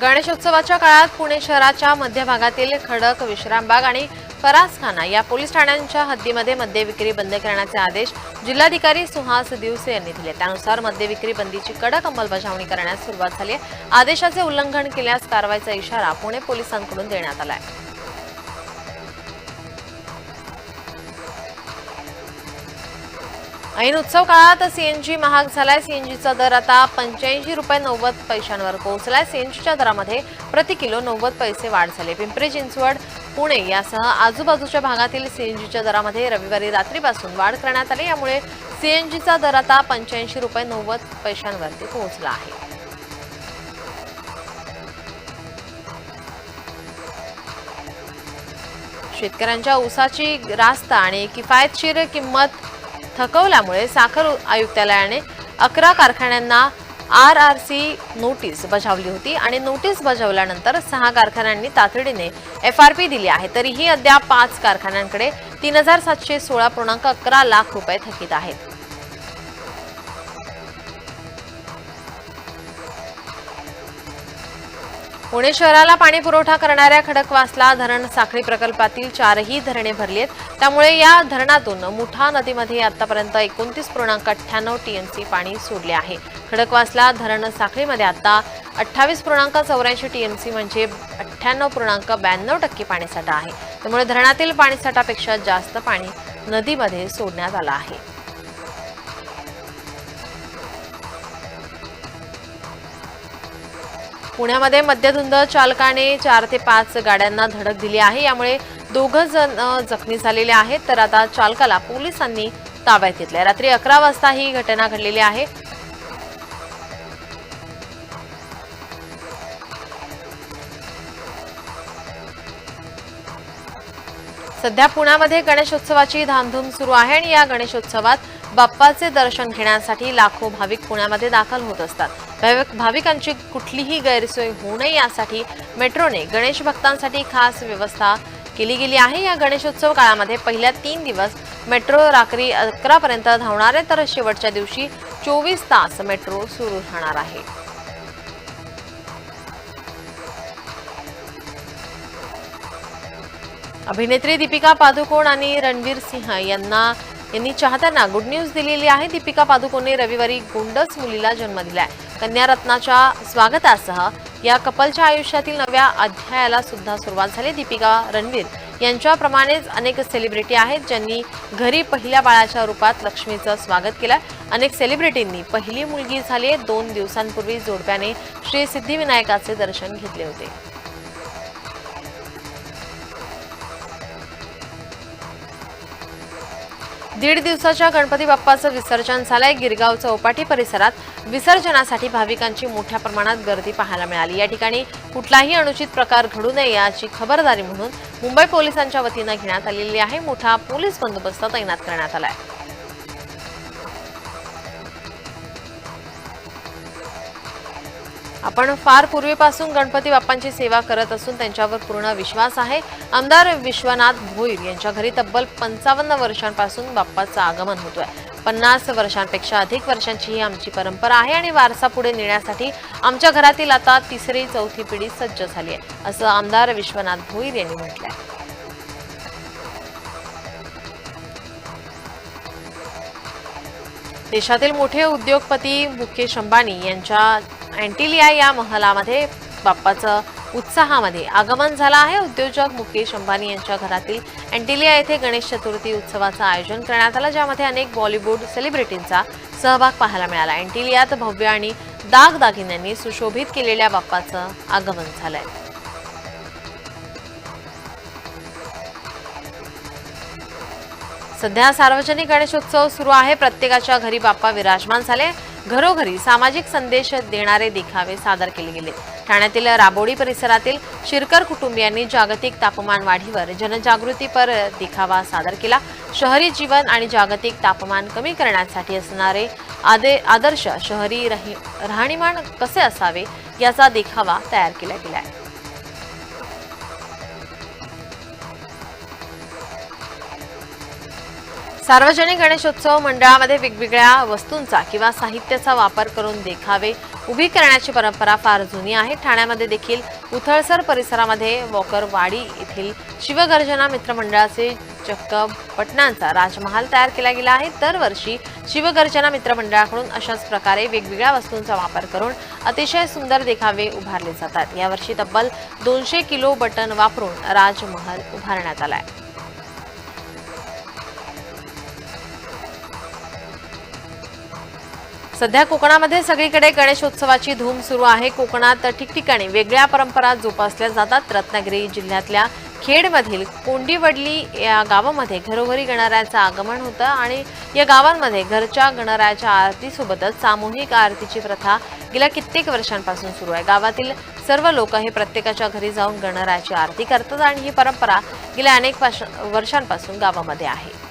गणेशोत्सवाच्या काळात पुणे शहराच्या मध्यभागातील खडक विश्रामबाग आणि फरासखाना या पोलीस ठाण्यांच्या हद्दीमध्ये मद्य विक्री बंद करण्याचे आदेश जिल्हाधिकारी सुहास दिवसे यांनी दिले त्यानुसार मद्य विक्री बंदीची कडक अंमलबजावणी करण्यास सुरुवात झाली आहे. आदेशाचे उल्लंघन केल्यास कारवाईचा इशारा पुणे पोलिसांकडून देण्यात आला आहे ऐन उत्सव काळात सीएनजी महाग झालाय. सीएनजीचा दर आता पंच्याऐंशी रुपये नव्वद पैशांवर पोहोचलाय. सीएनजीच्या दरामध्ये प्रति किलो नव्वद पैसे वाढ झाली. पिंपरी चिंचवड पुणे यासह आजूबाजूच्या भागातील सीएनजीच्या दरामध्ये रविवारी रात्रीपासून वाढ करण्यात आली. यामुळे सीएनजीचा दर आता पंच्याऐंशी रुपये नव्वद पैशांवरती पोहोचला आहे. शेतकऱ्यांच्या ऊसाची रास्त आणि किफायतशीर किंमत थकवल्यामुळे साखर आयुक्तालयाने अकरा कारखान्यांना आर आर सी नोटीस बजावली होती आणि नोटीस बजावल्यानंतर सहा कारखान्यांनी तातडीने एफ आर पी दिली आहे. तरीही अद्याप पाच कारखान्यांकडे तीन हजार सातशे सोळा पूर्णांक अकरा लाख रुपये थकीत आहेत. पुणे शहराला पाणी पुरवठा करणाऱ्या खडकवासला धरण साखळी प्रकल्पातील चारही धरणे भरली आहेत. त्यामुळे या धरणातून मुठा नदीमध्ये आतापर्यंत एकोणतीस पूर्णांक अठ्ठ्याण्णव टीएमसी पाणी सोडले आहे. खडकवासला धरण साखळीमध्ये आता अठ्ठावीस पूर्णांक चौऱ्याऐंशी टीएमसी म्हणजे अठ्ठ्याण्णव पूर्णांक ब्याण्णव टक्के पाणीसाठा आहे. त्यामुळे धरणातील पाणीसाठापेक्षा जास्त पाणी नदीमध्ये सोडण्यात आलं आहे. पुण्यामध्ये मद्यधुंद चालकाने चार ते पाच गाड्यांना धडक दिली आहे. यामुळे दोघं जण जखमी झालेले आहेत. तर आता चालकाला पोलिसांनी ताब्यात घेतल्या. रात्री अकरा वाजता ही घटना घडलेली आहे. सध्या पुण्यामध्ये गणेशोत्सवाची धामधूम सुरू आहे आणि या गणेशोत्सवात बाप्पाचे दर्शन घेण्यासाठी लाखो भाविक पुण्यामध्ये दाखल होत असतात. भाविकांची कुठलीही गैरसोय होऊ नये यासाठी मेट्रोने गणेश भक्तांसाठी खास व्यवस्था केली गेली आहे. या गणेशोत्सव काळामध्ये पहिल्या तीन दिवस मेट्रो रात्री अकरा पर्यंत धावणार आहे तर शेवटच्या दिवशी चोवीस तास मेट्रो सुरू राहणार आहे. अभिनेत्री दीपिका पादुकोण आणि रणवीर सिंह यांना यांनी चाहत्यांना गुड न्यूज दिलेली आहे. दीपिका पादुकोणने रविवारी गोंडस मुलीला जन्म दिलाय. कन्यारत्नाच्या स्वागतासह या कपलच्या आयुष्यातील नव्या अध्यायाला सुद्धा सुरुवात झाली. दीपिका रणवीर यांच्याप्रमाणेच अनेक सेलिब्रिटी आहेत ज्यांनी घरी पहिल्या बाळाच्या रूपात लक्ष्मीचं स्वागत केलं अनेक सेलिब्रिटींनी पहिली मुलगी झाली दोन दिवसांपूर्वी जोडप्याने श्री सिद्धिविनायकाचे दर्शन घेतले होते. दीड दिवसाच्या गणपती बाप्पाचं विसर्जन झालंय. गिरगाव चौपाटी परिसरात विसर्जनासाठी भाविकांची मोठ्या प्रमाणात गर्दी पाहायला मिळाली. या ठिकाणी कुठलाही अनुचित प्रकार घडू नये याची खबरदारी म्हणून मुंबई पोलिसांच्या वतीनं घेण्यात आलेली आहे. मोठा पोलीस बंदोबस्त तैनात करण्यात आला आहे आपण फार पूर्वीपासून गणपती बाप्पांची सेवा करत असून त्यांच्यावर पूर्ण विश्वास आहे. आमदार विश्वनाथ भोईर यांच्या घरी तब्बल पंचावन्न वर्षांपासून बाप्पाचं आगमन होतोय. पन्नास वर्षांपेक्षा अधिक वर्षांची ही आमची परंपरा आहे आणि वारसा पुढे नेण्यासाठी आमच्या घरातील आता तिसरी चौथी पिढी सज्ज झाली आहे असं आमदार विश्वनाथ भोईर यांनी म्हटलंय. देशातील मोठे उद्योगपती मुकेश अंबानी यांच्या अँटिलिया या महलामध्ये बाप्पाचं उत्साहामध्ये आगमन झालं आहे. उद्योजक मुकेश अंबानी यांच्या घरातील अँटिलिया येथे गणेश चतुर्थी उत्सवाचं आयोजन करण्यात आलं ज्यामध्ये अनेक बॉलिवूड सेलिब्रिटींचा सहभाग पाहायला मिळाला. अँटिलियात भव्य आणि दागदागिन्यांनी सुशोभित केलेल्या बाप्पाचं आगमन झालंय. सध्या सार्वजनिक गणेशोत्सव सुरू आहे. प्रत्येकाच्या घरी बाप्पा विराजमान झाले. घरोघरी सामाजिक संदेश देणारे देखावे सादर केले गेले. ठाण्यातील राबोडी परिसरातील शिरकर कुटुंबियांनी जागतिक तापमान वाढीवर जनजागृतीपर देखावा सादर केला. शहरी जीवन आणि जागतिक तापमान कमी करण्यासाठी असणारे आदे आदर्श शहरी राहणीमान कसे असावे याचा देखावा तयार केला गेला आहे. सार्वजनिक गणेशोत्सव मंडळामध्ये वेगवेगळ्या वस्तूंचा किंवा साहित्याचा वापर करून देखावे उभी करण्याची परंपरा फार जुनी आहे. ठाण्यामध्ये देखील उथळसर परिसरामध्ये वॉकरवाडी येथील शिवगर्जना मित्रमंडळाचे चक्क पटनांचा राजमहाल तयार केला गेला आहे. दरवर्षी शिवगर्जना मित्रमंडळाकडून अशाच प्रकारे वेगवेगळ्या वस्तूंचा वापर करून अतिशय सुंदर देखावे उभारले जातात. यावर्षी तब्बल दोनशे किलो बटन वापरून राजमहल उभारण्यात आला आहे. सध्या कोकणामध्ये सगळीकडे गणेशोत्सवाची धूम सुरू आहे. कोकणात ठिकठिकाणी वेगळ्या परंपरा जोपासल्या जातात. रत्नागिरी जिल्ह्यातल्या खेडमधील कोंडीवडली या गावामध्ये घरोघरी गणरायाचं आगमन होतं आणि या गावांमध्ये घरच्या गणरायाच्या आरतीसोबतच सामूहिक आरतीची प्रथा गेल्या कित्येक वर्षांपासून सुरू आहे. गावातील सर्व लोक हे प्रत्येकाच्या घरी जाऊन गणरायाची आरती करतात आणि ही परंपरा गेल्या अनेक वर्षांपासून गावामध्ये आहे.